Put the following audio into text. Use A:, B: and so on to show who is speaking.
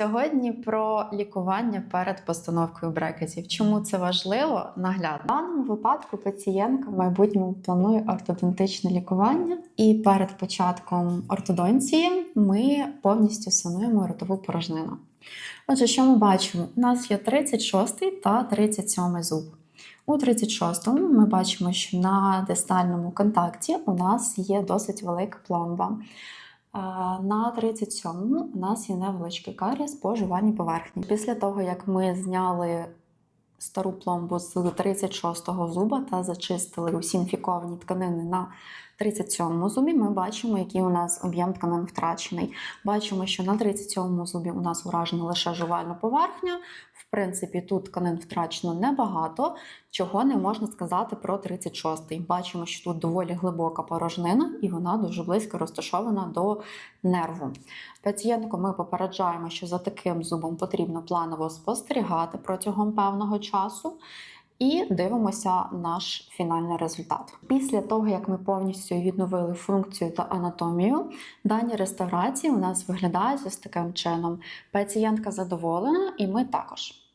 A: Сьогодні про лікування перед постановкою брекетів. Чому це важливо? Наглядно. В даному випадку пацієнтка в майбутньому планує ортодонтичне лікування, і перед початком ортодонції ми повністю сануємо ротову порожнину. Отже, що ми бачимо? У нас є 36 та 37 зуб. У 36-му ми бачимо, що на дистальному контакті у нас є досить велика пломба. На 37-му у нас є невеличкий каріс по жувальній поверхні. Після того, як ми зняли стару пломбу з 36-го зуба та зачистили усі інфіковані тканини на 37-му зубі, ми бачимо, який у нас об'єм тканин втрачений. Бачимо, що на 37-му зубі у нас уражена лише жувальна поверхня. В принципі, тут тканин втрачено небагато, чого не можна сказати про 36-й. Бачимо, що тут доволі глибока порожнина, і вона дуже близько розташована до нерву. Пацієнтку ми попереджаємо, що за таким зубом потрібно планово спостерігати протягом певного часу. І дивимося наш фінальний результат. Після того, як ми повністю відновили функцію та анатомію, дані реставрації у нас виглядають ось таким чином. Пацієнтка задоволена, і ми також.